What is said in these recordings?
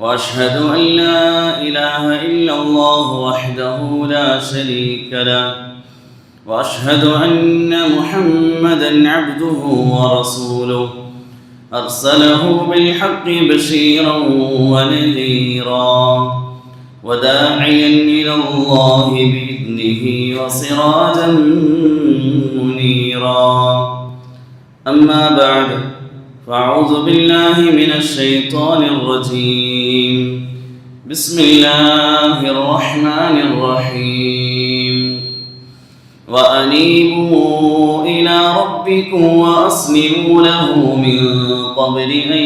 وأشهد أن لا إله إلا الله وحده لا شريك له. وأشهد أن محمدا عبده ورسوله. أرسله بالحق بشيرا ونذيرا. وداعيا إلى الله بإذنه وسراجا منيرا. أما بعد فأعوذ بالله من الشيطان الرجيم. بسم الله الرحمن الرحيم. وأنيبوا إلى ربكم وأسلموا له من قبل أن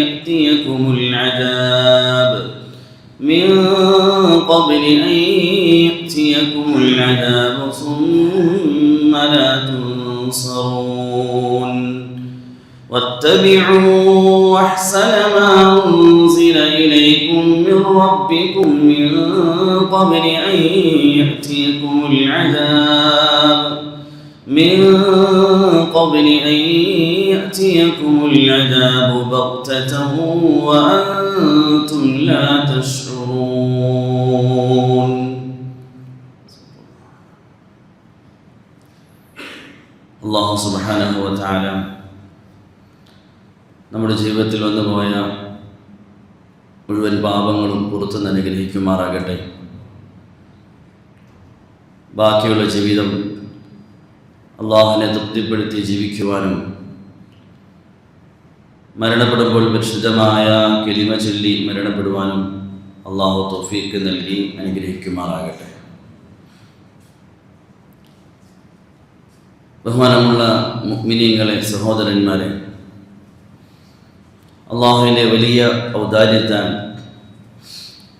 يأتيكم العذاب. من قبل أن يأتيكم العذاب ثم لا تنصرون. واتبعوا أحسن ما أنزل إليكم من ربكم من قبل أن يأتيكم العذاب. من قبل أن يأتيكم العذاب بغتة وأنتم لا تشعرون. الله سبحانه وتعالى നമ്മുടെ ജീവിതത്തിൽ വന്നു പോയ മുഴുവൻ പാപങ്ങളും പുറത്തുനിന്ന് അനുഗ്രഹിക്കുമാറാകട്ടെ. ബാക്കിയുള്ള ജീവിതം അള്ളാഹുവിനെ തൃപ്തിപ്പെടുത്തി ജീവിക്കുവാനും മരണപ്പെടുമ്പോൾ പരിശുദ്ധമായ കിളിമ ചൊല്ലി മരണപ്പെടുവാനും അള്ളാഹു തൊഫീക്ക് നൽകി അനുഗ്രഹിക്കുമാറാകട്ടെ. ബഹുമാനമുള്ള മിനിങ്ങളെ സഹോദരന്മാരെ അള്ളാഹുവിന്റെ വലിയ ഔദാര്യത്താൽ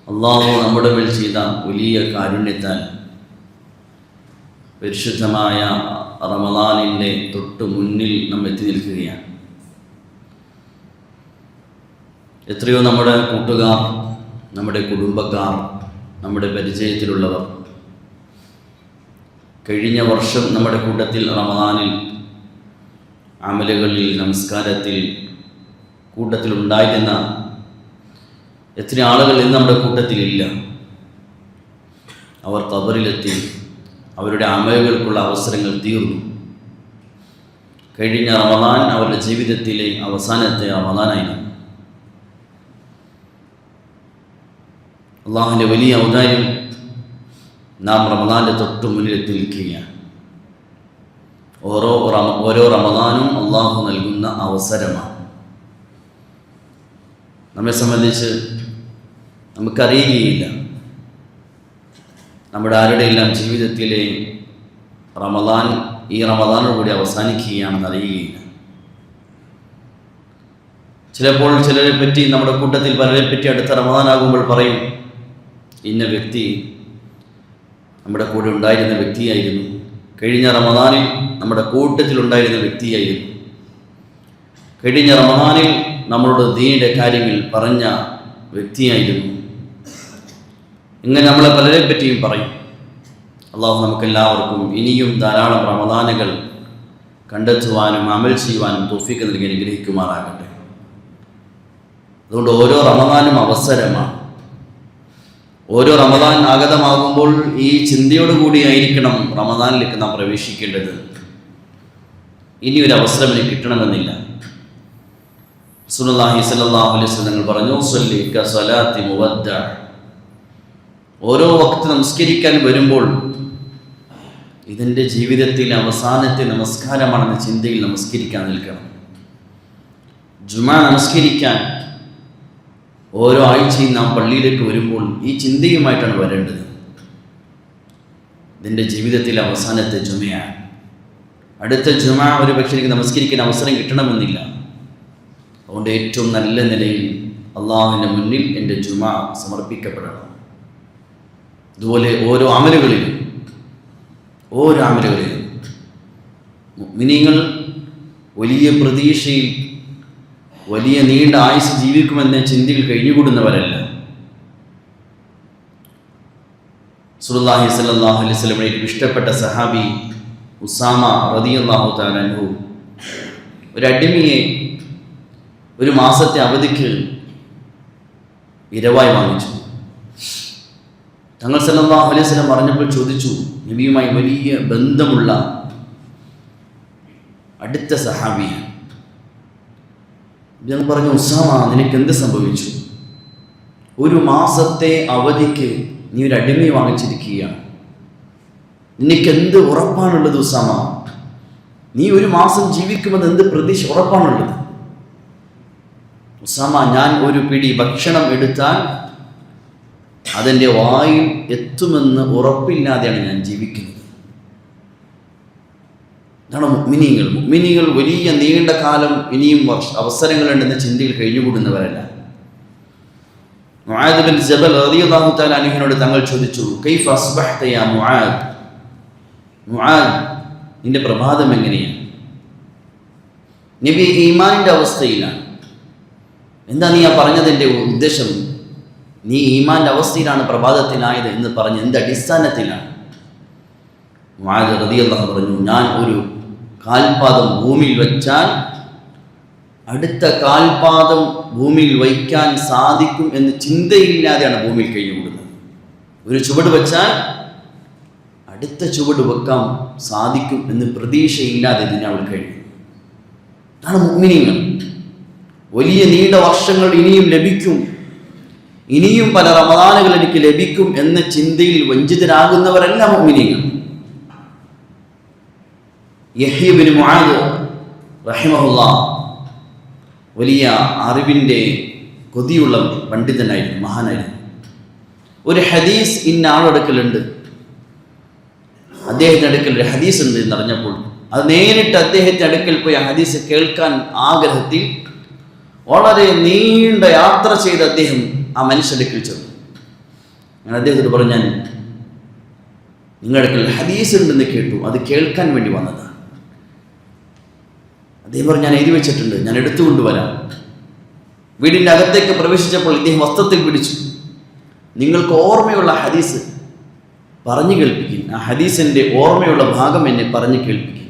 അള്ളാഹു നമ്മുടെ മേൽ ചെയ്ത വലിയ കാരുണ്യത്താൽ പരിശുദ്ധമായ റമദാനിന്റെ തൊട്ട് മുന്നിൽ നാം എത്തി നിൽക്കുകയാണ്. എത്രയോ നമ്മുടെ കൂട്ടുകാർ നമ്മുടെ കുടുംബക്കാർ നമ്മുടെ പരിചയത്തിലുള്ളവർ കഴിഞ്ഞ വർഷം നമ്മുടെ കൂട്ടത്തിൽ റമദാനിൽ അമലുകളിൽ നമസ്കാരത്തിൽ കൂട്ടത്തിലുണ്ടായിരുന്ന എത്ര ആളുകൾ ഇന്ന് നമ്മുടെ കൂട്ടത്തിലില്ല. അവർ കബറിലെത്തി അവരുടെ അമലുകൾക്കുള്ള അവസരങ്ങൾ തീർന്നു. കഴിഞ്ഞ റമദാൻ അവരുടെ ജീവിതത്തിലെ അവസാനത്തെ റമദാനായിരുന്നു. അള്ളാഹുവിന്റെ വലിയ ഔദാര്യം നാം റമദാന്റെ തൊട്ട് മുന്നിലെത്തി നിൽക്കുകയാണ് ഓരോ ഓരോ റമദാനും അള്ളാഹു നൽകുന്ന അവസരമാണ്. നമ്മെ സംബന്ധിച്ച് നമുക്കറിയുകയില്ല. നമ്മുടെ ആരുടെയെല്ലാം ജീവിതത്തിലെ റമദാൻ ഈ റമദാനോട് കൂടി അവസാനിക്കുകയാണെന്ന് അറിയുകയില്ല. ചിലപ്പോൾ ചിലരെ പറ്റി നമ്മുടെ കൂട്ടത്തിൽ പലരെ പറ്റി അടുത്ത റമദാനാകുമ്പോൾ പറയും ഇന്ന വ്യക്തി നമ്മുടെ കൂടെ ഉണ്ടായിരുന്ന വ്യക്തിയായിരുന്നു. കഴിഞ്ഞ റമദാനിൽ നമ്മുടെ കൂട്ടത്തിലുണ്ടായിരുന്ന വ്യക്തിയായിരുന്നു. കഴിഞ്ഞ റമദാനിൽ നമ്മളോട് ദീനിന്റെ കാര്യങ്ങൾ പറഞ്ഞ വ്യക്തിയായിരുന്നു. ഇങ്ങനെ നമ്മളെ പലരെ പറ്റിയും പറയും. അള്ളാഹു നമുക്കെല്ലാവർക്കും ഇനിയും ധാരാളം റമദാനുകൾ കണ്ടെത്തുവാനും അമൽ ചെയ്യുവാനും തോഫിക്ക് നൽകി അനുഗ്രഹിക്കുമാറാകട്ടെ. അതുകൊണ്ട് ഓരോ റമദാനും അവസരമാണ്. ഓരോ റമദാൻ ആഗതമാകുമ്പോൾ ഈ ചിന്തയോടുകൂടിയായിരിക്കണം റമദാനിലേക്ക് നാം പ്രവേശിക്കേണ്ടത്. ഇനി ഒരു അവസരം എനിക്ക് കിട്ടണമെന്നില്ല. അലൈഹി പറഞ്ഞു സലാത്തി മുവദ്ദ ഓരോ വക്ത് നമസ്കരിക്കാൻ വരുമ്പോൾ ഇതിന്റെ ജീവിതത്തിൽ അവസാനത്തെ നമസ്കാരമാണെന്ന ചിന്തയിൽ നമസ്കരിക്കാൻ നിൽക്കണം. ജുമാ നമസ്കരിക്കാൻ ഓരോ ആഴ്ചയും നാം പള്ളിയിലേക്ക് വരുമ്പോൾ ഈ ചിന്തയുമായിട്ടാണ് വരേണ്ടത്. ഇതിന്റെ ജീവിതത്തിൽ അവസാനത്തെ ജുമയാണ്. അടുത്ത ജുമ ഒരു പക്ഷേ എനിക്ക് നമസ്കരിക്കാൻ അവസരം കിട്ടണമെന്നില്ല. അതുകൊണ്ട് ഏറ്റവും നല്ല നിലയിൽ അള്ളാഹുവിന്റെ മുന്നിൽ എന്റെ ജുമ സമർപ്പിക്കപ്പെടണം. അതുപോലെ ഓരോ അമലുകളിലും ഓരോ അമലുകളിലും മിനിങ്ങൾ വലിയ പ്രതീക്ഷയിൽ വലിയ നീണ്ട ആയുസ് ജീവിക്കുമെന്ന ചിന്തയിൽ കഴിഞ്ഞുകൂടുന്നവരല്ല. സുല്ലാഹി സല്ലാഹു അലൈഹി സ്വലമിനെ ഇഷ്ടപ്പെട്ട സഹാബി ഉസാമ റതിയല്ലാഹു താലു ഒരു അടിമയെ ഒരു മാസത്തെ അവധിക്ക് ഇരവായി വാങ്ങിച്ചു. തങ്ങൾ സല്ലാഹു അലൈഹി സ്വലം പറഞ്ഞപ്പോൾ ചോദിച്ചു നബിയുമായി വലിയ ബന്ധമുള്ള അടുത്ത സഹാബി ഞാൻ പറഞ്ഞു ഉസാമ നിനക്ക് എന്ത് സംഭവിച്ചു? ഒരു മാസത്തെ അവധിക്ക് നീ ഒരു അടിമ വാങ്ങിച്ചിരിക്കുകയാണ്. നിനക്ക് എന്ത് ഉറപ്പാണുള്ളത് ഉസാമ? നീ ഒരു മാസം ജീവിക്കുമെന്ന് എന്ത് പ്രതീക്ഷ ഉറപ്പാണുള്ളത്? ഉസാമ ഞാൻ ഒരു പിടി ഭക്ഷണം എടുത്താൽ അതെന്റെ വായിൽ എത്തുമെന്ന് ഉറപ്പില്ലാതെയാണ് ഞാൻ ജീവിക്കുന്നത്. ഇതാണ് മുഗ്മിനികൾ മുഗ്മിനികൾ വലിയ നീണ്ട കാലം ഇനിയും വർഷ അവസരങ്ങളുണ്ടെന്ന ചിന്തയിൽ കഴിഞ്ഞുകൂടുന്നവരല്ല. മുആദ് തങ്ങൾ ചോദിച്ചു കൈഫ മുആദ്? നിന്റെ പ്രഭാതം എങ്ങനെയാണ്? നബി ഈമാനിന്റെ അവസ്ഥയിലാണ്. എന്താ നീ ആ പറഞ്ഞതിന്റെ ഉദ്ദേശം? നീ ഈമാന്റെ അവസ്ഥയിലാണ് പ്രഭാതത്തിലായത് എന്ന് പറഞ്ഞ് എന്ത് അടിസ്ഥാനത്തിലാണ്? റളിയല്ലാഹു പറഞ്ഞു ഞാൻ ഒരു കാൽപാദം ഭൂമിയിൽ വെച്ചാൽ അടുത്ത കാൽപാദം ഭൂമിയിൽ വയ്ക്കാൻ സാധിക്കും എന്ന് ചിന്തയില്ലാതെയാണ് ഭൂമിയിൽ കഴിഞ്ഞുകൂടുന്നത് ഒരു ചുവട് വെച്ചാൽ അടുത്ത ചുവട് വെക്കാൻ സാധിക്കും എന്ന് പ്രതീക്ഷയില്ലാതെ ഇതിനെ അവൾ കഴിയും അതാണ് മുഗ്മിനിങ്ങൾ വലിയ നീണ്ട വർഷങ്ങൾ ഇനിയും ലഭിക്കും. ഇനിയും പല റമദാനുകൾ എനിക്ക് ലഭിക്കും എന്ന ചിന്തയിൽ വഞ്ചിതരാകുന്നവരല്ല മുഗ്മിനിങ്ങൾ യഹീബിന് മുആദ് റഹിമഹുല്ല വലിയ അറിവിന്റെ കൊതിയുള്ള പണ്ഡിതനായിരുന്നു മഹാനായിരുന്നു. ഒരു ഹദീസ് ഇന്ന ആളടുക്കലുണ്ട്. അദ്ദേഹത്തിന്റെ അടുക്കൽ ഒരു ഹദീസ് ഉണ്ട് എന്നറിഞ്ഞപ്പോൾ അത് നേരിട്ട് അദ്ദേഹത്തിന്റെ അടുക്കൽ പോയി ആ ഹദീസ് കേൾക്കാൻ ആഗ്രഹത്തിൽ വളരെ നീണ്ട യാത്ര ചെയ്ത് അദ്ദേഹം ആ മനുഷ്യടുക്കിൽ ചെന്നു. ഞാൻ അദ്ദേഹത്തോട് പറഞ്ഞു ഞാൻ നിങ്ങളുടെ ഹദീസ് ഉണ്ടെന്ന് കേട്ടു. അത് കേൾക്കാൻ വേണ്ടി വന്നതാണ് അദ്ദേഹം പറഞ്ഞു ഞാൻ എഴുതി വെച്ചിട്ടുണ്ട്. ഞാൻ എടുത്തുകൊണ്ടുവരാം വീടിന്റെ അകത്തേക്ക് പ്രവേശിച്ചപ്പോൾ ഇദ്ദേഹം വസ്ത്രത്തിൽ പിടിച്ചു. നിങ്ങൾക്ക് ഓർമ്മയുള്ള ഹദീസ് പറഞ്ഞു കേൾപ്പിക്കും. ആ ഹദീസിന്റെ ഓർമ്മയുള്ള ഭാഗം എന്നെ പറഞ്ഞു കേൾപ്പിക്കും.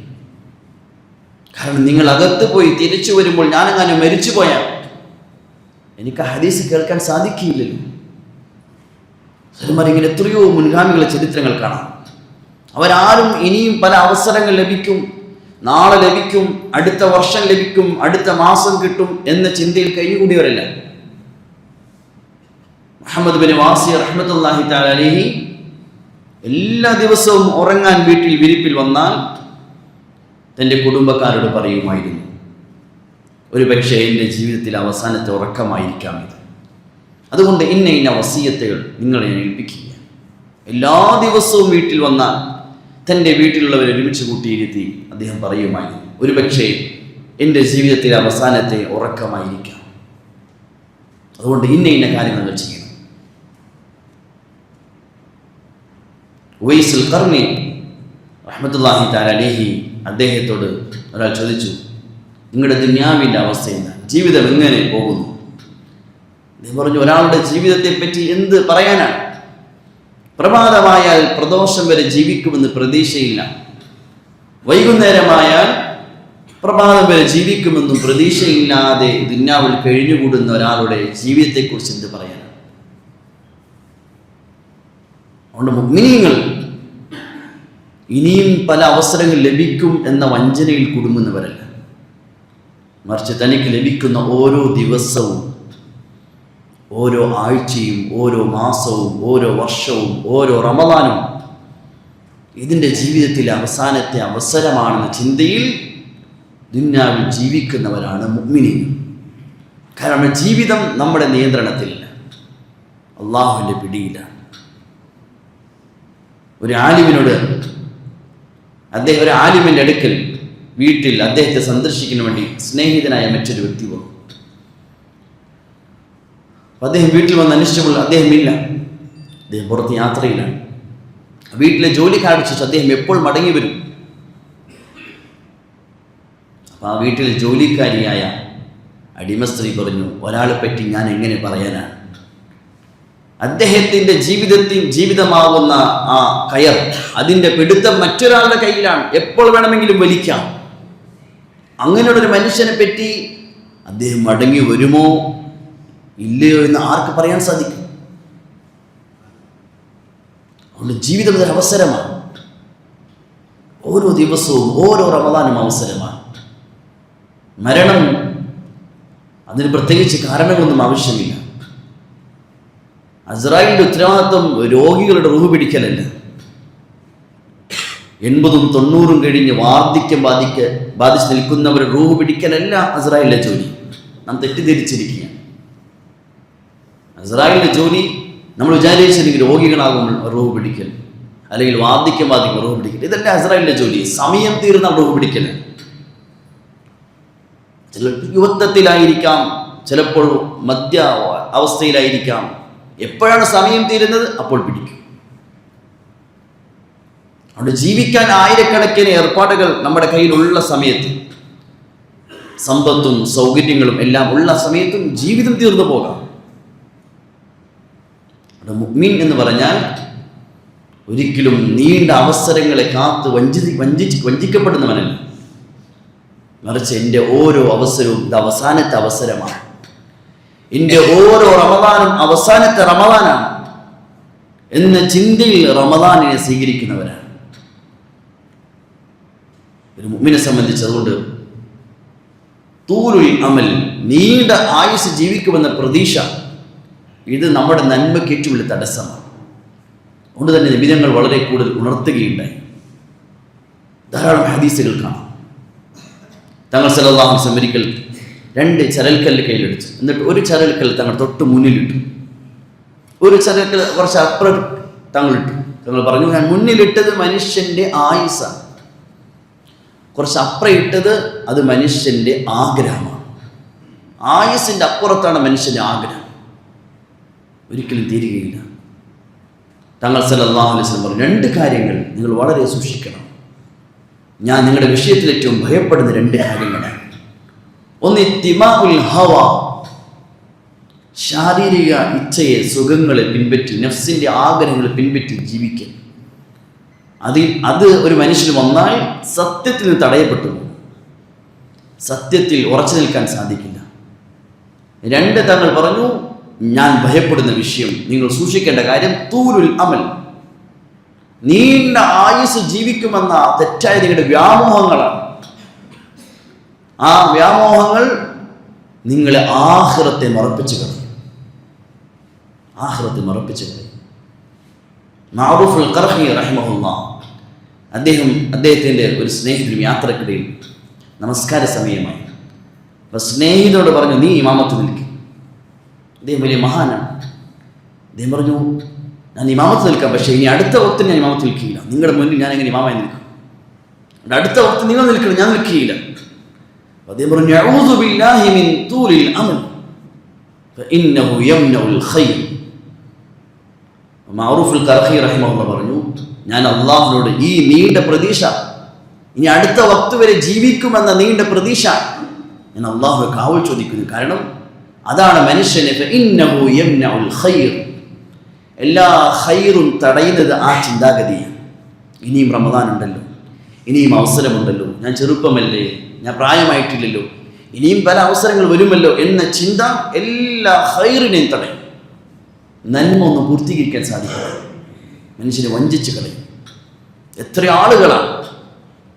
കാരണം നിങ്ങൾ അകത്ത് പോയി തിരിച്ചു വരുമ്പോൾ ഞാനങ്ങനെ മരിച്ചു പോയാൽ എനിക്ക് ഹദീസ് കേൾക്കാൻ സാധിക്കില്ലല്ലോ ഇങ്ങനെ എത്രയോ മുൻഗാമികളെ ചരിത്രങ്ങൾ കാണാം. അവരാരും ഇനിയും പല അവസരങ്ങൾ ലഭിക്കും നാളെ ലഭിക്കും അടുത്ത വർഷം ലഭിക്കും അടുത്ത മാസം കിട്ടും എന്ന ചിന്തയിൽ കഴിഞ്ഞുകൂടിയവരല്ല. മുഹമ്മദ് ബിൻ വാസി റഹ്മത്തുല്ലാഹി അലഹി എല്ലാ ദിവസവും ഉറങ്ങാൻ വീട്ടിൽ വിരിപ്പിൽ വന്നാൽ തന്റെ കുടുംബക്കാരോട് പറയുമായിരുന്നു ഒരു പക്ഷേ എന്റെ ജീവിതത്തിൽ അവസാനത്തെ ഉറക്കമായിരിക്കാം ഇത്. അതുകൊണ്ട് ഇന്ന ഇന്ന വസീയത്തുകൾ നിങ്ങളെ ഞാൻ ഏൽപ്പിക്കുക എല്ലാ ദിവസവും വീട്ടിൽ വന്നാൽ തന്റെ വീട്ടിലുള്ളവരെ ഒരുമിച്ച് കൂട്ടിയിരുത്തി അദ്ദേഹം പറയുമായിരുന്നു ഒരു പക്ഷേ എന്റെ ജീവിതത്തിലെ അവസാനത്തെ ഉറക്കമായിരിക്കാം. അതുകൊണ്ട് ഇന്ന ഇന്ന കാര്യങ്ങൾ ചെയ്യണം. ഉവൈസുൽ കർണി റഹ്മത്തുല്ലാഹി താലി അദ്ദേഹത്തോട് ഒരാൾ ചോദിച്ചു നിങ്ങളുടെ ദുന്യാവിന്റെ അവസ്ഥ എന്താ ജീവിതം എങ്ങനെ പോകുന്നു? അദ്ദേഹം പറഞ്ഞു ഒരാളുടെ ജീവിതത്തെ പറ്റി എന്ത് പറയാനാണ്? പ്രഭാതമായാൽ പ്രദോഷം വരെ ജീവിക്കുമെന്ന് പ്രതീക്ഷയില്ല. വൈകുന്നേരമായാൽ പ്രഭാതം വരെ ജീവിക്കുമെന്നും പ്രതീക്ഷയില്ലാതെ ദുന്യാവിൽ കഴിഞ്ഞുകൂടുന്ന ഒരാളുടെ ജീവിതത്തെക്കുറിച്ച് എന്ത് പറയാനാണ്? അതുകൊണ്ട് മുഗ്മിനിയങ്ങൾ ഇനിയും പല അവസരങ്ങൾ ലഭിക്കും എന്ന വഞ്ചനയിൽ കുടുങ്ങുന്നവരല്ല. മറിച്ച് തനിക്ക് ലഭിക്കുന്ന ഓരോ ദിവസവും ഓരോ ആഴ്ചയും ഓരോ മാസവും ഓരോ വർഷവും ഓരോ റമദാനും ഇതിന്റെ ജീവിതത്തിലെ അവസാനത്തെ അവസരമാണെന്ന ചിന്തയിൽ ദുന്യാവിൽ ജീവിക്കുന്നവരാണ് മുഗ്മിനി കാരണം ജീവിതം നമ്മുടെ നിയന്ത്രണത്തിലില്ല. അള്ളാഹുവിന്റെ പിടിയിലാണ്. ഒരു ആലിമിനോട് അദ്ദേഹം ഒരു ആലിമിന്റെ അടുക്കൽ വീട്ടിൽ അദ്ദേഹത്തെ സന്ദർശിക്കാൻ വേണ്ടി സ്നേഹിതനായ മറ്റൊരു വ്യക്തി വന്നു. അദ്ദേഹം വീട്ടിൽ വന്ന് അന്വേഷിച്ചപ്പോൾ അദ്ദേഹം ഇല്ല. അദ്ദേഹം പുറത്ത് യാത്രയിലാണ്. വീട്ടിലെ ജോലി കാണിച്ചു അദ്ദേഹം എപ്പോൾ മടങ്ങി വരും? അപ്പം ആ വീട്ടിലെ ജോലിക്കാരിയായ അടിമസ്ത്രീ പറഞ്ഞു ഒരാളെ പറ്റി ഞാൻ എങ്ങനെ പറയാനാണ്? അദ്ദേഹത്തിന്റെ ജീവിതത്തിൽ ജീവിതമാകുന്ന ആ കയർ അതിന്റെ പിടുത്തം മറ്റൊരാളുടെ കയ്യിലാണ്. എപ്പോൾ വേണമെങ്കിലും വലിക്കാം. അങ്ങനെയുള്ളൊരു മനുഷ്യനെ പറ്റി അദ്ദേഹം മടങ്ങി വരുമോ? ഇല്ലയോ എന്ന് ആർക്ക് പറയാൻ സാധിക്കും? അതുകൊണ്ട് ജീവിതം ഒരു അവസരമാണ്. ഓരോ ദിവസവും ഓരോ റമദാനും അവസരമാണ്. മരണം അതിന് പ്രത്യേകിച്ച് കാരണമൊന്നും ആവശ്യമില്ല. അസ്രായിലിന്റെ ഉത്തരവാദിത്വം രോഗികളുടെ റൂഹ് പിടിക്കലല്ല. എൺപതും തൊണ്ണൂറും കഴിഞ്ഞ് വാർദ്ധക്യം ബാധിക്ക ബാധിച്ച് നിൽക്കുന്നവർ റൂഹ് പിടിക്കലല്ല അസ്രായിലിന്റെ ജോലി. നാം തെറ്റിദ്ധരിച്ചിരിക്കുകയാണ്. അസ്രായിലിന്റെ ജോലി നമ്മൾ വിചാരിച്ചില്ലെങ്കിൽ രോഗികളാകും റൂഹ് പിടിക്കൽ അല്ലെങ്കിൽ വാർദ്ധക്യം ബാധിക്കും റൂഹ് പിടിക്കൽ. ഇതല്ല അസ്രായിലിന്റെ ജോലി. സമയം തീർന്ന റൂഹ് പിടിക്കൽ. ചില യുവത്വത്തിലായിരിക്കാം ചിലപ്പോൾ മധ്യ അവസ്ഥയിലായിരിക്കാം എപ്പോഴാണ് സമയം തീരുന്നത്? അപ്പോൾ പിടിക്കും. അവിടെ ജീവിക്കാൻ ആയിരക്കണക്കിന് ഏർപ്പാടുകൾ നമ്മുടെ കയ്യിലുള്ള സമയത്ത്. സമ്പത്തും സൗകര്യങ്ങളും എല്ലാം ഉള്ള സമയത്തും ജീവിതം തീർന്നു പോകാം. അവിടെ മുഗ്മീൻ എന്ന് പറഞ്ഞാൽ ഒരിക്കലും നീണ്ട അവസരങ്ങളെ കാത്ത് വഞ്ചി വഞ്ചിച്ച് വഞ്ചിക്കപ്പെടുന്നവനല്ല. മറിച്ച് എന്റെ ഓരോ അവസരവും ഇത് അവസാനത്തെ അവസരമാണ്. എന്റെ ഓരോ റമദാനും അവസാനത്തെ റമദാനാണ് എന്ന ചിന്തയിൽ റമദാനിനെ സ്വീകരിക്കുന്നവരാണ്. ഒരു മുമ്മിനെ സംബന്ധിച്ചതുകൊണ്ട് തൂരുൽ അമൽ നീണ്ട ആയുസ് ജീവിക്കുമെന്ന പ്രതീക്ഷ ഇത് നമ്മുടെ നന്മയ്ക്ക് ഏറ്റവും വലിയ തടസ്സമാണ്. അതുകൊണ്ട് തന്നെ നിബിധങ്ങൾ വളരെ കൂടുതൽ ഉണർത്തുകയുണ്ടായി. ധാരാളം ഹദീസുകൾ കാണാം. തങ്ങൾ സലല്ലാഹു സമരിക്കൽ രണ്ട് ചരൽക്കല്ല് കയ്യിലെടുത്തു എന്നിട്ട് ഒരു ചരൽക്കല്ല് തങ്ങൾ തൊട്ട് മുന്നിലിട്ടു. ഒരു ചരൽക്കല്ല് കുറച്ച് അപ്പുറം തങ്ങളിട്ടു. തങ്ങൾ പറഞ്ഞു ഞാൻ മുന്നിലിട്ടത് മനുഷ്യന്റെ ആയുസാണ്. കുറച്ച് അപ്പുറം ഇട്ടത് അത് മനുഷ്യന്റെ ആഗ്രഹമാണ്. ആയുസിന്റെ അപ്പുറത്താണ് മനുഷ്യന്റെ ആഗ്രഹം. ഒരിക്കലും തീരുകയില്ല. തങ്ങൾ സല്ലല്ലാഹു അലൈഹി വസല്ലം പറഞ്ഞു രണ്ട് കാര്യങ്ങൾ നിങ്ങൾ വളരെ സൂക്ഷിക്കണം. ഞാൻ നിങ്ങളുടെ വിഷയത്തിൽ ഏറ്റവും ഭയപ്പെടുന്ന രണ്ട് കാര്യങ്ങളാണ്. ഒന്ന് ഹവ. ശാരീരിക ഇച്ഛയെ സുഖങ്ങളെ പിൻപറ്റി നഫ്സിന്റെ ആഗ്രഹങ്ങളെ പിൻപറ്റി ജീവിക്കൽ അതിൽ അത് ഒരു മനുഷ്യന് വന്നാൽ സത്യത്തിൽ നിന്ന് തടയപ്പെട്ടു. സത്യത്തിൽ ഉറച്ചു നിൽക്കാൻ സാധിക്കില്ല. രണ്ട് തങ്ങൾ പറഞ്ഞു ഞാൻ ഭയപ്പെടുന്ന വിഷയം. നിങ്ങൾ സൂക്ഷിക്കേണ്ട കാര്യം തൂരുൽ അമൽ. നീണ്ട ആയുസ് ജീവിക്കുമെന്ന തെറ്റായ നിങ്ങളുടെ വ്യാമോഹങ്ങളാണ്. ആ വ്യാമോഹങ്ങൾ നിങ്ങളെ ആഹ്റത്തെ മറപ്പിച്ചു കളയും. ആഹ്റത്തെ മറപ്പിച്ചു കളയും. മാറൂഫുൽ കർഹി റഹിമഹുല്ല. അദ്ദേഹം അദ്ദേഹത്തിന്റെ ഒരു സ്നേഹിതനും യാത്രക്കിടയിൽ നമസ്കാര സമയമായി. അപ്പോൾ സ്നേഹിതനോട് പറഞ്ഞു നീ ഇമാമത്ത് നിൽക്കും. അദ്ദേഹം വലിയ മഹാനാണ്. അദ്ദേഹം പറഞ്ഞു ഞാൻ ഇമാമത്ത് നിൽക്കാം പക്ഷേ ഇനി അടുത്ത വക്ത് ഞാൻ ഇമാമത്ത് നിൽക്കുകയില്ല. നിങ്ങളുടെ മുന്നിൽ ഞാൻ എങ്ങനെ ഇമാമായി നിൽക്കും? അടുത്ത വക്ത് നിങ്ങൾ നിൽക്കണം ഞാൻ നിൽക്കുകയില്ല. അദ്ദേഹം പറഞ്ഞു "അഊദു ബില്ലാഹി മിൻ തൂലിൽ അമൽ ഫഇന്നഹു യംനഉൽ ഖൈർ മാറൂഫുൽ കർഖി റഹിമഹുള്ള പറഞ്ഞു ഞാൻ അള്ളാഹുവിനോട് ഈ നീണ്ട പ്രതീക്ഷ. ഇനി അടുത്ത വക്ത് വരെ ജീവിക്കുമെന്ന നീണ്ട പ്രതീക്ഷ. ഞാൻ അള്ളാഹുവെ കാവൽ ചോദിക്കുന്നു. കാരണം അതാണ് മനുഷ്യന് എല്ലാ ഹൈറും തടയുന്നത് ആ ചിന്താഗതിയാണ്. ഇനിയും റമദാൻ ഉണ്ടല്ലോ. ഇനിയും അവസരമുണ്ടല്ലോ. ഞാൻ ചെറുപ്പമല്ലേ? ഞാൻ പ്രായമായിട്ടില്ലല്ലോ. ഇനിയും പല അവസരങ്ങൾ വരുമല്ലോ എന്ന ചിന്ത എല്ലാ ഹൈറിനെയും തടയും. നന്മ ഒന്ന് പൂർത്തീകരിക്കാൻ സാധിക്കും. മനുഷ്യനെ വഞ്ചിച്ച് കളയും. എത്ര ആളുകളാണ്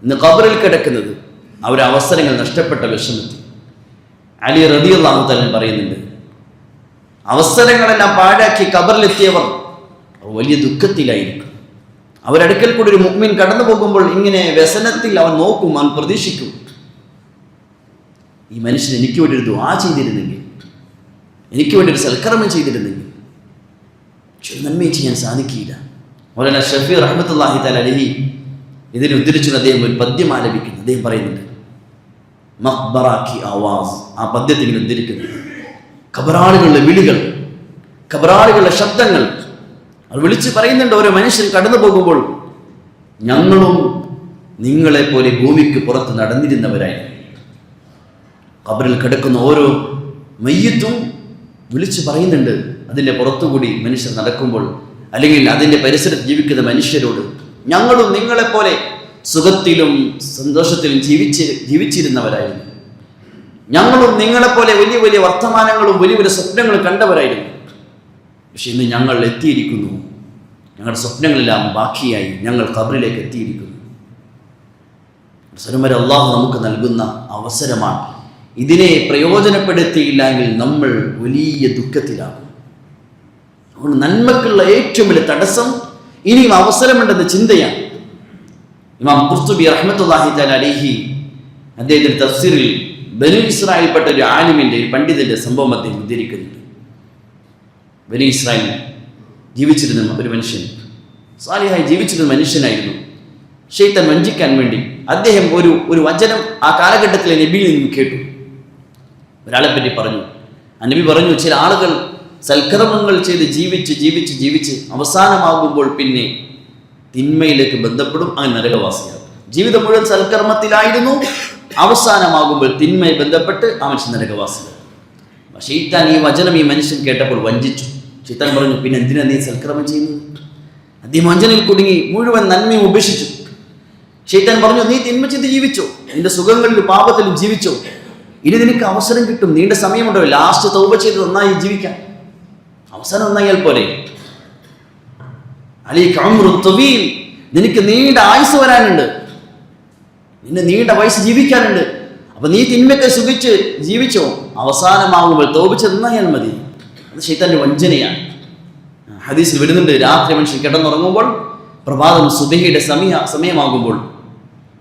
ഇന്ന് കബറിൽ കിടക്കുന്നത്? അവരെ അവസരങ്ങൾ നഷ്ടപ്പെട്ട വിഷമത്തിൽ. അലി റതി അള്ളാഹു തന്നെ പറയുന്നുണ്ട്. അവസരങ്ങളെല്ലാം പാഴാക്കി കബറിലെത്തിയവർ വലിയ ദുഃഖത്തിലായിരിക്കും. അവരടുക്കൽ കൂടി ഒരു മുഗ്മിൻ കടന്നു പോകുമ്പോൾ ഇങ്ങനെ വ്യസനത്തിൽ അവൻ നോക്കും അവൻ പ്രതീക്ഷിക്കും. ഈ മനുഷ്യൻ എനിക്ക് വേണ്ടി ഒരു ദ്വാ ചെയ്തിരുന്നെങ്കിൽ എനിക്ക് വേണ്ടി ഒരു സൽക്കർമ്മം ചെയ്തിരുന്നെങ്കിൽ പക്ഷെ നന്മയെ ചെയ്യാൻ സാധിക്കില്ല. മൗലാന ഷഫീർ റഹ്മത്തുല്ലാഹി താൽ അലഹി ഇതിനെ ഉദ്ധരിച്ചുകൊണ്ട് അദ്ദേഹം ഒരു പദ്യം ആലപിക്കുന്നു. അദ്ദേഹം പറയുന്നുണ്ട് മഹ്ബറാഖി ആവാസ്. ആ പദ്യത്തിൽ ഉദ്ധരിക്കുന്നു. ഖബറാളുകളുടെ വിളികൾ ഖബറാളുകളുടെ ശബ്ദങ്ങൾ. അത് വിളിച്ച് പറയുന്നുണ്ട് ഓരോ മനുഷ്യൻ കടന്നു പോകുമ്പോൾ ഞങ്ങളും നിങ്ങളെപ്പോലെ ഭൂമിക്ക് പുറത്ത് നടന്നിരുന്നവരായിരുന്നു കബറിൽ കിടക്കുന്ന ഓരോ മെയ്യത്തും വിളിച്ചു പറയുന്നുണ്ട്. അതിന്റെ പുറത്തുകൂടി മനുഷ്യർ നടക്കുമ്പോൾ അല്ലെങ്കിൽ അതിന്റെ പരിസരത്ത് ജീവിക്കുന്ന മനുഷ്യരോട് ഞങ്ങളും നിങ്ങളെപ്പോലെ സുഖത്തിലും സന്തോഷത്തിലും ജീവിച്ച് ജീവിച്ചിരുന്നവരായിരുന്നു. ഞങ്ങളും നിങ്ങളെപ്പോലെ വലിയ വലിയ വർത്തമാനങ്ങളും വലിയ വലിയ സ്വപ്നങ്ങളും കണ്ടവരായിരുന്നു. പക്ഷെ ഇന്ന് ഞങ്ങൾ എത്തിയിരിക്കുന്നു. ഞങ്ങളുടെ സ്വപ്നങ്ങളെല്ലാം ബാക്കിയായി ഞങ്ങൾ കബറിലേക്ക് എത്തിയിരിക്കുന്നു. സ്വരമര അള്ളാഹു നമുക്ക് നൽകുന്ന അവസരമാണ് ഇതിനെ പ്രയോജനപ്പെടുത്തിയില്ല എങ്കിൽ നമ്മൾ വലിയ ദുഃഖത്തിലാകും. അതുകൊണ്ട് നന്മക്കുള്ള ഏറ്റവും വലിയ തടസ്സം ഇനിയും അവസരമുണ്ടെന്ന ചിന്തയാണ്. ഇമാം കുർത്തുബി അഹമ്മദ്ഹി തആല അലിഹി അദ്ദേഹത്തിന്റെ തഫ്സീറിൽ ബനു ഇസ്രായേൽപ്പെട്ട ഒരു ആലിമിന്റെ ഒരു പണ്ഡിതന്റെ സംഭവം അദ്ദേഹം ഉദ്ധരിക്കുന്നുണ്ട്. ബനു ഇസ്രായേൽ ജീവിച്ചിരുന്ന ഒരു മനുഷ്യൻ സാലിഹായി ജീവിച്ചിരുന്ന മനുഷ്യനായിരുന്നു. ഷെയ്ത്തൻ വഞ്ചിക്കാൻ വേണ്ടി അദ്ദേഹം ഒരു ഒരു വചനം ആ കാലഘട്ടത്തിലെ നബിയിൽ നിന്നും കേട്ടു. ഒരാളെ പറ്റി പറഞ്ഞു. അനബി നബി പറഞ്ഞു ചില ആളുകൾ സൽക്കർമ്മങ്ങൾ ചെയ്ത് ജീവിച്ച് ജീവിച്ച് ജീവിച്ച് അവസാനമാകുമ്പോൾ പിന്നെ തിന്മയിലേക്ക് ബന്ധപ്പെടും അങ്ങനെ നരകവാസിയാകും. ജീവിതം മുഴുവൻ സൽക്കർമ്മത്തിലായിരുന്നു. അവസാനമാകുമ്പോൾ തിന്മയെ ബന്ധപ്പെട്ട് ആ മനുഷ്യൻ നരകവാസിയാകും. ഷെയ്ത്താൻ ഈ വചനം ഈ മനുഷ്യൻ കേട്ടപ്പോൾ വഞ്ചിച്ചു. ഷെയ്ത്താൻ പറഞ്ഞു പിന്നെ എന്തിനാ നീ സൽക്കർമ്മം ചെയ്യുന്നത്? അദ്ദേഹം വഞ്ചനയിൽ കുടുങ്ങി മുഴുവൻ നന്മയും ഉപേക്ഷിച്ചു. ഷെയ്ത്താൻ പറഞ്ഞു നീ തിന്മ ചെയ്ത് ജീവിച്ചോ? നിന്റെ സുഖങ്ങളിലും പാപത്തിലും ജീവിച്ചോ? ഇനി നിനക്ക് അവസരം കിട്ടും. നീണ്ട സമയമുണ്ടോ? ലാസ്റ്റ് തൗപ ചെയ്ത് നന്നായി ജീവിക്കാം. അവസരം നന്നായാൽ പോലെ. നിനക്ക് നീണ്ട ആയുസ് വരാനുണ്ട്. നിന്നെ നീണ്ട വയസ്സ് ജീവിക്കാനുണ്ട്. അപ്പൊ നീ തിന്മയൊക്കെ സുഖിച്ച് ജീവിച്ചോ? അവസാനമാകുമ്പോൾ തോപിച്ച് നന്നായാൽ മതി. അത് ശൈത്താന്റെ വഞ്ചനയാണ്. ഹദീസിൽ വരുന്നുണ്ട് രാത്രി മനുഷ്യൻ കിടന്നുറങ്ങുമ്പോൾ പ്രഭാതം സുബഹിയുടെ സമയ സമയമാകുമ്പോൾ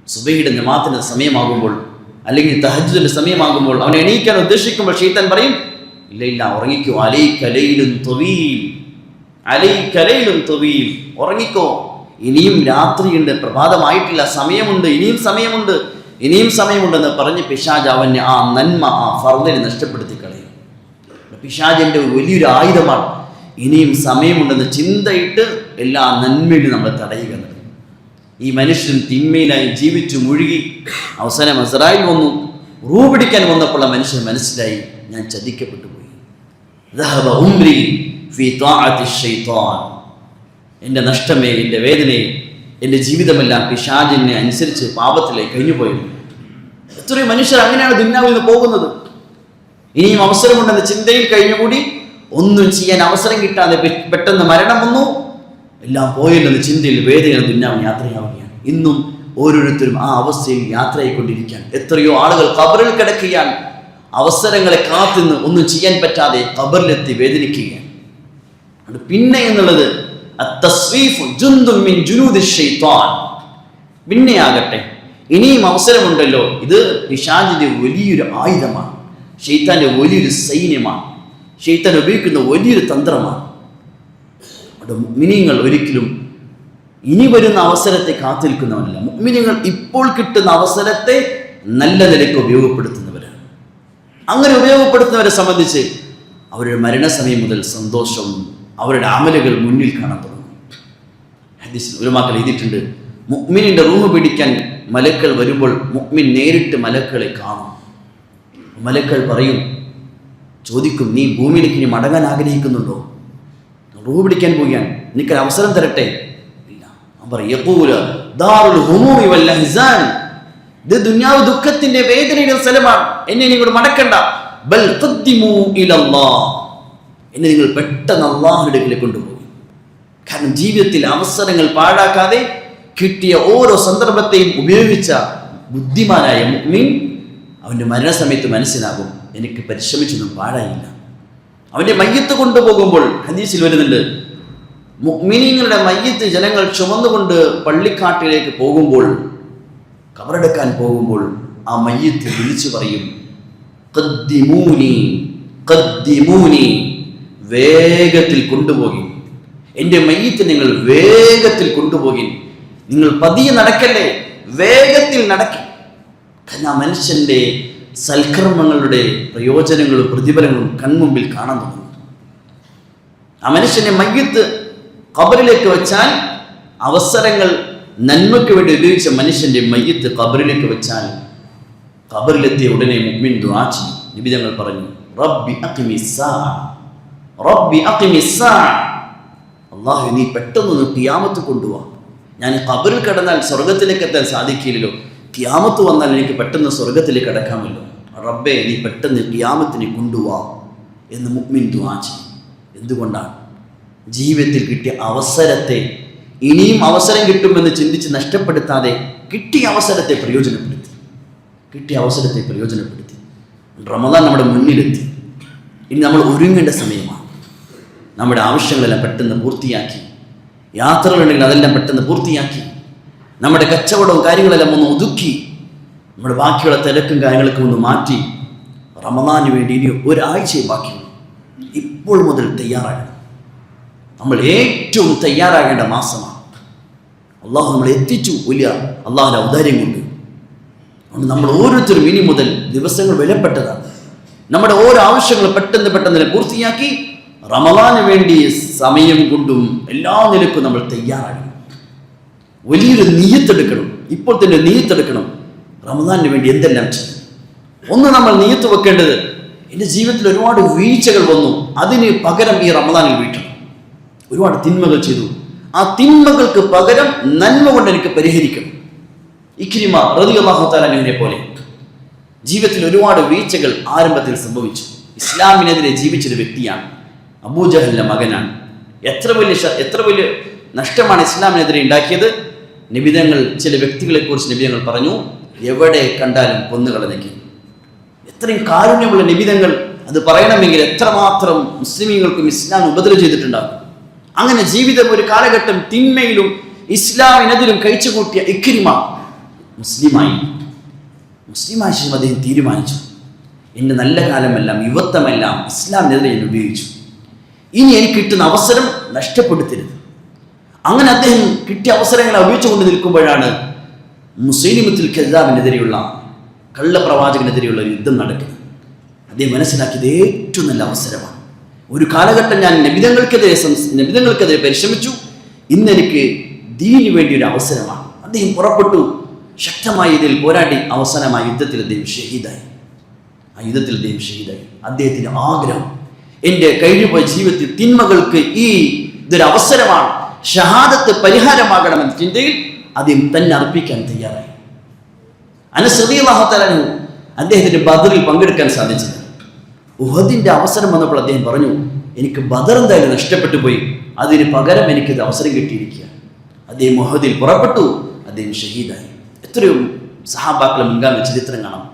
സുബഹിയുടെ ജമാത്തിന്റെ സമയമാകുമ്പോൾ അല്ലെങ്കിൽ തഹജുദിന്റെ സമയമാകുമ്പോൾ അവൻ എണീക്കാൻ ഉദ്ദേശിക്കുമ്പോൾ ഷെയ്ത്താൻ പറയും ഇല്ല ഇല്ല ഉറങ്ങിക്കോ. അലൈ കലയിലും തൊവീൽ. അലൈ കലയിലും തൊവീൽ. ഉറങ്ങിക്കോ. ഇനിയും രാത്രിയുണ്ട് പ്രഭാതമായിട്ടില്ല സമയമുണ്ട് ഇനിയും സമയമുണ്ട് ഇനിയും സമയമുണ്ടെന്ന് പറഞ്ഞ് പിശാജ് അവന് ആ നന്മ ആ ഫർദിനെ നഷ്ടപ്പെടുത്തി കളയും പിശാജിന്റെ വലിയൊരു ആയുധമാണ് ഇനിയും സമയമുണ്ടെന്ന് ചിന്തയിട്ട് എല്ലാ നന്മയിലും നമ്മൾ തടയുക. ഈ മനുഷ്യൻ തിന്മയിലായി ജീവിച്ചു മുഴുകി അവസാനം അസറായിൽ വന്നു. റൂ പിടിക്കാൻ വന്നപ്പോൾ ആ മനുഷ്യൻ മനസ്സിലായി ഞാൻ ചതിക്കപ്പെട്ടു പോയി. എന്റെ നഷ്ടമേ എന്റെ വേദനയെ എന്റെ ജീവിതമെല്ലാം പിശാജിനെ അനുസരിച്ച് പാപത്തിലേക്ക് പോയി എത്രയും മനുഷ്യർ അങ്ങനെയാണ് ദുന്നാവിൽ നിന്ന് പോകുന്നത്. ഇനിയും അവസരമുണ്ടെന്ന ചിന്തയിൽ കഴിഞ്ഞുകൂടി ഒന്നും ചെയ്യാൻ അവസരം കിട്ടാതെ പെട്ടെന്ന് മരണം വന്നു. എല്ലാം പോയല്ലെന്ന ചിന്തയിൽ വേദന ദുന്നാവ് യാത്രയാവുകയാണ്. ഇന്നും ഓരോരുത്തരും ആ അവസ്ഥയിൽ യാത്രയായിക്കൊണ്ടിരിക്കുകയാണ് എത്രയോ ആളുകൾ കബറിൽ കിടക്കുകയാണ്. അവസരങ്ങളെ കാത്തുനിന്ന് ഒന്നും ചെയ്യാൻ പറ്റാതെ കബറിലെത്തി വേദനിക്കുകയാണ്. പിന്നെ എന്നുള്ളത്. പിന്നെയാകട്ടെ ഇനിയും അവസരമുണ്ടല്ലോ. ഇത് നിഷാജിന്റെ വലിയൊരു ആയുധമാണ്. ഷെയ്ത്താന്റെ വലിയൊരു സൈന്യമാണ്. ഷെയ്ത്താൻ ഉപയോഗിക്കുന്ന വലിയൊരു തന്ത്രമാണ്. അത് മിനിങ്ങൾ ഒരിക്കലും ഇനി വരുന്ന അവസരത്തെ കാത്തിരിക്കുന്നവരല്ല മിനിങ്ങൾ ഇപ്പോൾ കിട്ടുന്ന അവസരത്തെ നല്ല നിലയ്ക്ക് ഉപയോഗപ്പെടുത്തുന്നവരാണ്. അങ്ങനെ ഉപയോഗപ്പെടുത്തുന്നവരെ സംബന്ധിച്ച് അവരുടെ മരണസമയം മുതൽ സന്തോഷം അവരുടെ അമലുകൾ മുന്നിൽ കാണാൻ തുടങ്ങും. ഹദീസിൽ ഉലമാക്കൾ എഴുതിയിട്ടുണ്ട്. മുഅ്മിനിന്റെ റൂമ് പിടിക്കാൻ മലക്കൾ വരുമ്പോൾ മുഅ്മിൻ നേരിട്ട് മലക്കളെ കാണും. മലക്കൾ പറയും ചോദിക്കും നീ ഭൂമിയിലേക്ക് ഇനി മടങ്ങാൻ ആഗ്രഹിക്കുന്നുണ്ടോ? റൂഹ് പിടിക്കാൻ പോവുകയാണ്. എനിക്കൊരു അവസരം തരട്ടെ? ഇല്ല. അവൻ പറയും ദാറുൽ ഹുമൂമി വൽ അഹ്സാൻ." ഇത് ദുന്യാവ് ദുഃഖത്തിന്റെ വേദനയുടെ സ്ഥലമാണ്. എന്നെ നിങ്ങൾ മടക്കണ്ട. ബൽ. എന്നെ നിങ്ങൾ പെട്ടെന്ന് അള്ളാഹുടെ കൊണ്ടുപോകും. കാരണം ജീവിതത്തിൽ അവസരങ്ങൾ പാഴാക്കാതെ കിട്ടിയ ഓരോ സന്ദർഭത്തെയും ഉപയോഗിച്ച ബുദ്ധിമാനായ മുഅ്മിൻ അവന്റെ മരണസമയത്ത് മനസ്സിലാകും എനിക്ക് പരിശ്രമിച്ചൊന്നും പാഴായില്ല. അവന്റെ മയ്യത്ത് കൊണ്ടുപോകുമ്പോൾ ഹദീസിൽ വരുന്നുണ്ട് മിനിങ്ങളുടെ മയ്യത്ത് ജനങ്ങൾ ചുമന്നുകൊണ്ട് പള്ളിക്കാട്ടിലേക്ക് പോകുമ്പോൾ കബറെടുക്കാൻ പോകുമ്പോൾ ആ മയ്യത്ത് വിളിച്ചു പറയും. വേഗത്തിൽ കൊണ്ടുപോകി എന്റെ മയ്യത്ത് നിങ്ങൾ വേഗത്തിൽ കൊണ്ടുപോകി നിങ്ങൾ പതിയെ നടക്കല്ലേ വേഗത്തിൽ നടക്കി കാരണം ആ മനുഷ്യന്റെ സൽക്കർമ്മങ്ങളുടെ പ്രയോജനങ്ങളും പ്രതിഫലങ്ങളും കൺമുമ്പിൽ കാണാൻ തുടങ്ങും ആ മനുഷ്യനെ മയ്യത്ത് കബറിലേക്ക് വെച്ചാൽ അവസരങ്ങൾ നന്മയ്ക്ക് വേണ്ടി ഉപയോഗിച്ച മനുഷ്യന്റെ മയ്യത്ത് കബറിലേക്ക് വെച്ചാൽ കബറിലെത്തിയ ഉടനെ മുഅ്മിൻ ദുആ ചെയ്യും. നബി പറഞ്ഞു റബ്ബി റബ്ബി അള്ളാഹു നീ പെട്ടെന്ന് കിയാമത്ത് കൊണ്ടുപോവാ ഞാൻ കബറിൽ കിടന്നാൽ സ്വർഗത്തിലേക്ക് എത്താൻ സാധിക്കില്ലല്ലോ. കിയാമത്ത് വന്നാൽ എനിക്ക് പെട്ടെന്ന് സ്വർഗത്തിൽ കിടക്കാമല്ലോ. റബ്ബെ നീ പെട്ടെന്ന് ക്യാമത്തിന് കൊണ്ടുപോവാ എന്ന് മുക്മിൻ ചെയ്യും. എന്തുകൊണ്ടാണ്? ജീവിതത്തിൽ കിട്ടിയ അവസരത്തെ ഇനിയും അവസരം കിട്ടുമെന്ന് ചിന്തിച്ച് നഷ്ടപ്പെടുത്താതെ കിട്ടിയ അവസരത്തെ പ്രയോജനപ്പെടുത്തി. കിട്ടിയ അവസരത്തെ പ്രയോജനപ്പെടുത്തി. റമദാൻ നമ്മുടെ മുന്നിലെത്തി. ഇനി നമ്മൾ ഒരുങ്ങേണ്ട സമയമാണ്. നമ്മുടെ ആവശ്യങ്ങളെല്ലാം പെട്ടെന്ന് പൂർത്തിയാക്കി. യാത്രകളുണ്ടെങ്കിൽ അതെല്ലാം പെട്ടെന്ന് പൂർത്തിയാക്കി. നമ്മുടെ കച്ചവടവും കാര്യങ്ങളെല്ലാം ഒന്ന് ഒതുക്കി നമ്മുടെ ബാക്കിയുള്ള തിരക്കും കാര്യങ്ങളൊക്കെ ഒന്ന് മാറ്റി റമദാന് വേണ്ടി ഇനി ഒരാഴ്ചയും ബാക്കിയുള്ളൂ. ഇപ്പോൾ മുതൽ തയ്യാറാകണം. നമ്മൾ ഏറ്റവും തയ്യാറാകേണ്ട മാസമാണ്. അള്ളാഹു നമ്മൾ എത്തിച്ചു. വലിയ അള്ളാഹുവിന്റെ ഔദാര്യം കൊണ്ട്. അതുകൊണ്ട് നമ്മൾ ഓരോരുത്തരും ഇനി മുതൽ ദിവസങ്ങൾ വിലപ്പെട്ടതാണ്. നമ്മുടെ ഓരോ ആവശ്യങ്ങളും പെട്ടെന്ന് പെട്ടെന്ന് പൂർത്തിയാക്കി റമദാന് വേണ്ടി സമയം കൊണ്ടും എല്ലാ നിലക്കും നമ്മൾ തയ്യാറാകണം. വലിയൊരു നീയത്തെടുക്കണം. ഇപ്പോൾ തന്നെ നീയത്തെടുക്കണം. റമദാനിന് വേണ്ടി എന്തെല്ലാം ചെയ്യും? ഒന്ന് നമ്മൾ നീയത്ത് വെക്കേണ്ടത് എന്റെ ജീവിതത്തിൽ ഒരുപാട് വീഴ്ചകൾ വന്നു. അതിന് പകരം ഈ റമദാനിൽ വീട്ടണം. ഒരുപാട് തിന്മകൾ ചെയ്തു. ആ തിന്മകൾക്ക് പകരം നന്മ കൊണ്ട് എനിക്ക് പരിഹരിക്കണം. ഇക്കിരിമ റതിയുള്ളാഹുത്താലിനെ പോലെ. ജീവിതത്തിൽ ഒരുപാട് വീഴ്ചകൾ ആരംഭത്തിൽ സംഭവിച്ചു. ഇസ്ലാമിനെതിരെ ജീവിച്ചൊരു വ്യക്തിയാണ്. അബൂജഹലിന്റെ മകനാണ്. എത്ര വലിയ എത്ര വലിയ നഷ്ടമാണ് ഇസ്ലാമിനെതിരെ ഉണ്ടാക്കിയത്? നിബിധങ്ങൾ ചില വ്യക്തികളെ കുറിച്ച് നിബിധങ്ങൾ പറഞ്ഞു എവിടെ കണ്ടാലും കൊന്നുകളഞ്ഞേക്കും എത്രയും കാരുണ്യമുള്ള നിബിധങ്ങൾ അത് പറയണമെങ്കിൽ എത്രമാത്രം മുസ്ലിമീങ്ങൾക്കും ഇസ്ലാം ഉപദ്രവം ചെയ്തിട്ടുണ്ടാകും. അങ്ങനെ ജീവിതം ഒരു കാലഘട്ടം തിന്മയിലും ഇസ്ലാമിനെതിരും കഴിച്ചുകൂട്ടിയ ഇക്രിമ മുസ്ലിമായി. മുസ്ലിമായ ശേഷം അദ്ദേഹം തീരുമാനിച്ചു. എന്റെ നല്ല കാലമെല്ലാം യുവത്വമെല്ലാം ഇസ്ലാമിനെതിരെ ഞാൻ ഉപയോഗിച്ചു. ഇനി എനിക്ക് കിട്ടുന്ന അവസരം നഷ്ടപ്പെടുത്തരുത്. അങ്ങനെ അദ്ദേഹം കിട്ടിയ അവസരങ്ങളെ ഉപയോഗിച്ചുകൊണ്ട് നിൽക്കുമ്പോഴാണ് മുസ്ലിമത്തിൽ കെല്ലാമിനെതിരെയുള്ള കള്ളപ്രവാചകനെതിരെയുള്ള ഒരു യുദ്ധം നടക്കുന്നത്. അദ്ദേഹം മനസ്സിലാക്കിയത് ഏറ്റവും നല്ല അവസരമാണ്. ഒരു കാലഘട്ടം ഞാൻ നബിതങ്ങൾക്കെതിരെ നബിതങ്ങൾക്കെതിരെ പരിശ്രമിച്ചു. ഇന്നെനിക്ക് ദീനു വേണ്ടി ഒരു അവസരമാണ്. അദ്ദേഹം പുറപ്പെട്ടു. ശക്തമായ ഇതിൽ പോരാടി അവസാനമായ യുദ്ധത്തിൽ അദ്ദേഹം ഷഹീദായി. ആ യുദ്ധത്തിൽ അദ്ദേഹം ഷഹീദായി. അദ്ദേഹത്തിന് ആഗ്രഹം എന്റെ കഴിഞ്ഞുപോയ ജീവിതത്തിൽ തിന്മകൾക്ക് ഈ ഇതൊരു അവസരമാണ്. ഷഹാദത്ത് പരിഹാരമാകണമെന്ന ചിന്തയിൽ അദ്ദേഹം തന്നെ അർപ്പിക്കാൻ തയ്യാറായി. അനശ്രതിയാഹത്തലനു അദ്ദേഹത്തിന് ബദറിൽ പങ്കെടുക്കാൻ സാധിച്ചില്ല ഉഹദിന്റെ അവസരം വന്നപ്പോൾ അദ്ദേഹം പറഞ്ഞു എനിക്ക് ബദർ എന്തായാലും നഷ്ടപ്പെട്ടു പോയി. അതിന് പകരം എനിക്കിത് അവസരം കിട്ടിയിരിക്കുക അദ്ദേഹം മുഹദിൽ പുറപ്പെട്ടു. അദ്ദേഹം ഷഹീദായി. എത്രയോ സഹാബാക്കളെ മുൻകാമി ചരിത്രം കാണാം.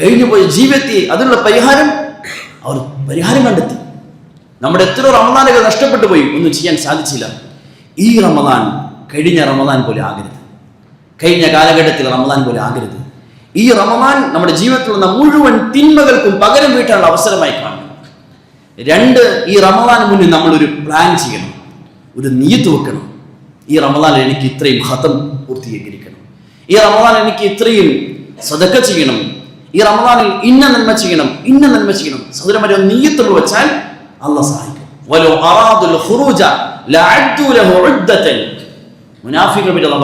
കഴിഞ്ഞുപോയ ജീവിതത്തെ അതിനുള്ള പരിഹാരം അവർ പരിഹാരം കണ്ടെത്തി. നമ്മുടെ എത്രയോ റമദാനുകൾ നഷ്ടപ്പെട്ടു പോയി. ഒന്നും ചെയ്യാൻ സാധിച്ചില്ല. ഈ റമദാൻ കഴിഞ്ഞ റമദാൻ പോലെ ആകരുത്. കഴിഞ്ഞ കാലഘട്ടത്തിൽ റമദാൻ പോലെ ആകരുത്. ഈ റമദാൻ നമ്മുടെ ജീവിതത്തിലുള്ള മുഴുവൻ തിന്മകൾക്കും പകരം വീട്ടാനുള്ള അവസരമായി കാണണം. രണ്ട് ഈ റമദാന് മുന്നിൽ നമ്മളൊരു പ്ലാൻ ചെയ്യണം. ഒരു നീത്ത് വെക്കണം. ഈ റമദാൻ എനിക്ക് ഇത്രയും ഹതം പൂർത്തീകരിക്കണം. ഈ റമദാൻ എനിക്ക് ഇത്രയും സതക്ക ചെയ്യണം. ഈ റമദാനിൽ ഇന്ന നന്മ ചെയ്യണം ഇന്ന നന്മ ചെയ്യണം. സഹോദരന്മാരെ ഒരു നീയത്തുകൾ വെച്ചാൽ അള്ള സഹായിക്കും. പറ്റി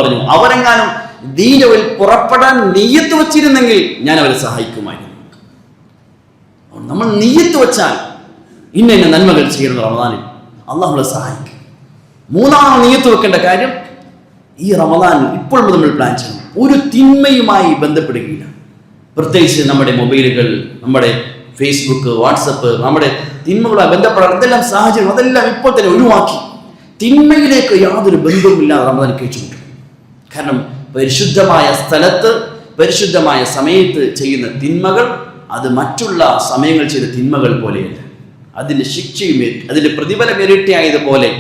പറഞ്ഞു അവരെങ്ങാനും ദീനവിൽ പുറപ്പെടാൻ നീയത്ത് വെച്ചിരുന്നെങ്കിൽ ഞാൻ അവരെ സഹായിക്കുമായിരുന്നു. നമ്മൾ നീയത്ത് വെച്ചാൽ ഇന്ന ഇന്ന നന്മകൾ ചെയ്യുന്ന റമദാനിൽ അള്ളാഹ് നമ്മളെ സഹായിക്കും. മൂന്നാമത് നീയത്ത് വെക്കേണ്ട കാര്യം ഈ റമദാൻ ഇപ്പോൾ നമ്മൾ പ്ലാൻ ചെയ്യണം. ഒരു തിന്മയുമായി ബന്ധപ്പെടുകയില്ല. പ്രത്യേകിച്ച് നമ്മുടെ മൊബൈലുകൾ നമ്മുടെ ഫേസ്ബുക്ക് വാട്സപ്പ് നമ്മുടെ തിന്മകളുമായി ബന്ധപ്പെടാൻ എന്തെല്ലാം സാഹചര്യം അതെല്ലാം ഇപ്പോൾ തന്നെ ഒഴിവാക്കി. തിന്മയിലേക്ക് യാതൊരു ബന്ധവുമില്ലാതെ റമദാൻ കഴിച്ചുകൊണ്ടിരിക്കും കാരണം പരിശുദ്ധമായ സ്ഥലത്ത് പരിശുദ്ധമായ സമയത്ത് ചെയ്യുന്ന തിന്മകൾ അത് മറ്റുള്ള സമയങ്ങൾ ചെയ്ത തിന്മകൾ പോലെയല്ല. അതിന്റെ ശിക്ഷയും അതിന്റെ പ്രതിഫലം ഇരട്ടിയായതുപോലെ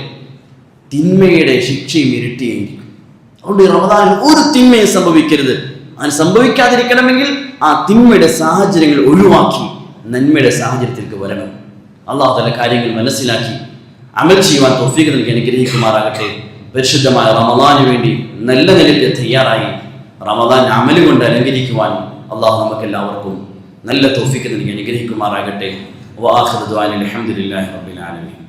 തിന്മയുടെ ശിക്ഷയും ഇരട്ടിയായിരിക്കും. അതുകൊണ്ട് റമദാനിൽ ഒരു തിന്മയും സംഭവിക്കരുത്. അത് സംഭവിക്കാതിരിക്കണമെങ്കിൽ ആ തിന്മയുടെ സാഹചര്യങ്ങൾ ഒഴിവാക്കി നന്മയുടെ സാഹചര്യത്തിലേക്ക് വരണം. അള്ളാഹു തല കാര്യങ്ങൾ മനസ്സിലാക്കി. അമൽ ചെയ്യുവാൻ തൊഫീക്ക് നൽകി അനുഗ്രഹിക്കുമാറാകട്ടെ. പരിശുദ്ധമായ റമദാന് വേണ്ടി നല്ല നിലയ്ക്ക് തയ്യാറായി റമദാൻ അമൽ കൊണ്ട് അലങ്കരിക്കുവാൻ അള്ളാഹു നമുക്ക് എല്ലാവർക്കും നല്ല തൊഫീക്ക് നൽകി അനുഗ്രഹിക്കുമാറാകട്ടെ. വാഹൃദ്വാൻ അലഹമുല്ലാ റബ്ബിൽ ആലമീൻ.